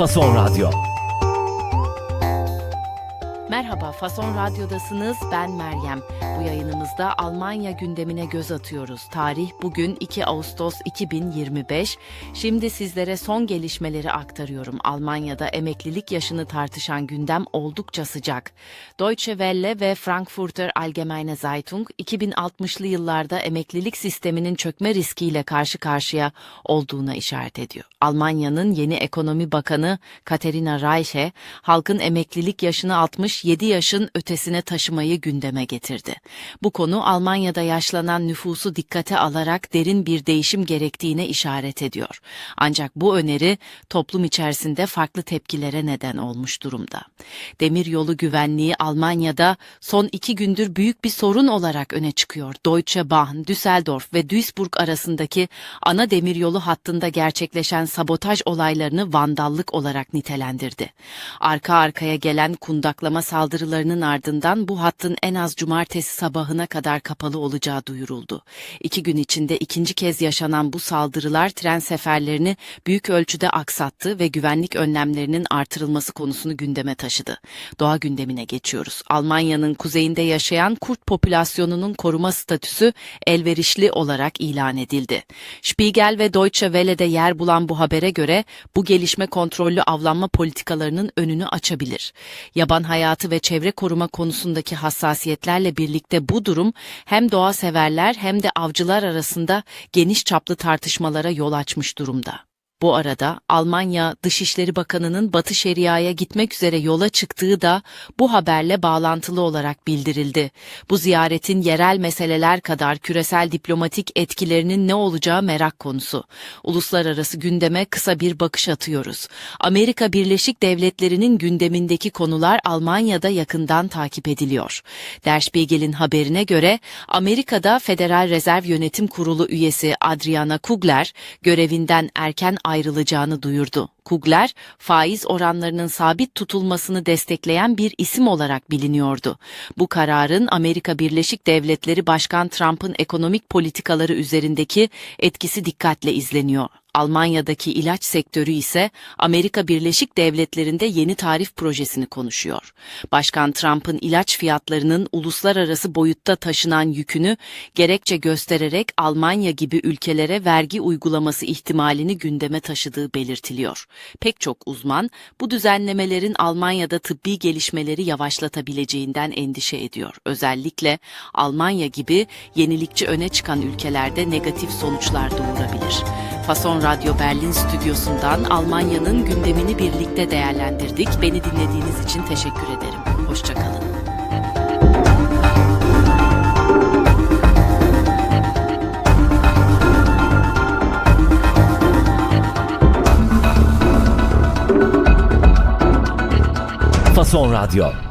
Fason Radyo. Merhaba, Fason Radyo'dasınız. Ben Meryem. Bu yayınımızda Almanya gündemine göz atıyoruz. Tarih bugün 2 Ağustos 2025. Şimdi sizlere son gelişmeleri aktarıyorum. Almanya'da emeklilik yaşını tartışan gündem oldukça sıcak. Deutsche Welle ve Frankfurter Allgemeine Zeitung 2060'lı yıllarda emeklilik sisteminin çökme riskiyle karşı karşıya olduğuna işaret ediyor. Almanya'nın yeni ekonomi bakanı Katerina Reiche, halkın emeklilik yaşını 67 yaşın ötesine taşımayı gündeme getirdi. Bu konu Almanya'da yaşlanan nüfusu dikkate alarak derin bir değişim gerektiğine işaret ediyor. Ancak bu öneri toplum içerisinde farklı tepkilere neden olmuş durumda. Demiryolu güvenliği Almanya'da son iki gündür büyük bir sorun olarak öne çıkıyor. Deutsche Bahn, Düsseldorf ve Duisburg arasındaki ana demiryolu hattında gerçekleşen sabotaj olaylarını vandallık olarak nitelendirdi. Arka arkaya gelen kundaklama saldırılarının ardından bu hattın en az cumartesi sabahına kadar kapalı olacağı duyuruldu. İki gün içinde ikinci kez yaşanan bu saldırılar tren seferlerini büyük ölçüde aksattı ve güvenlik önlemlerinin artırılması konusunu gündeme taşıdı. Doğa gündemine geçiyoruz. Almanya'nın kuzeyinde yaşayan kurt popülasyonunun koruma statüsü elverişli olarak ilan edildi. Spiegel ve Deutsche Welle'de yer bulan bu habere göre bu gelişme kontrollü avlanma politikalarının önünü açabilir. Yaban hayatı ve çevre koruma konusundaki hassasiyetlerle birlikte bu durum hem doğa severler hem de avcılar arasında geniş çaplı tartışmalara yol açmış durumda. Bu arada Almanya Dışişleri Bakanı'nın Batı Şeria'ya gitmek üzere yola çıktığı da bu haberle bağlantılı olarak bildirildi. Bu ziyaretin yerel meseleler kadar küresel diplomatik etkilerinin ne olacağı merak konusu. Uluslararası gündeme kısa bir bakış atıyoruz. Amerika Birleşik Devletleri'nin gündemindeki konular Almanya'da yakından takip ediliyor. Der Spiegel'in haberine göre Amerika'da Federal Rezerv Yönetim Kurulu üyesi Adriana Kugler görevinden erken ayrılacağını duyurdu. Kugler, faiz oranlarının sabit tutulmasını destekleyen bir isim olarak biliniyordu. Bu kararın Amerika Birleşik Devletleri Başkan Trump'ın ekonomik politikaları üzerindeki etkisi dikkatle izleniyor. Almanya'daki ilaç sektörü ise Amerika Birleşik Devletleri'nde yeni tarif projesini konuşuyor. Başkan Trump'ın ilaç fiyatlarının uluslararası boyutta taşınan yükünü gerekçe göstererek Almanya gibi ülkelere vergi uygulaması ihtimalini gündeme taşıdığı belirtiliyor. Pek çok uzman bu düzenlemelerin Almanya'da tıbbi gelişmeleri yavaşlatabileceğinden endişe ediyor. Özellikle Almanya gibi yenilikçi öne çıkan ülkelerde negatif sonuçlar doğurabilir. Fason Radyo Berlin stüdyosundan Almanya'nın gündemini birlikte değerlendirdik. Beni dinlediğiniz için teşekkür ederim. Hoşçakalın. Fason Radyo.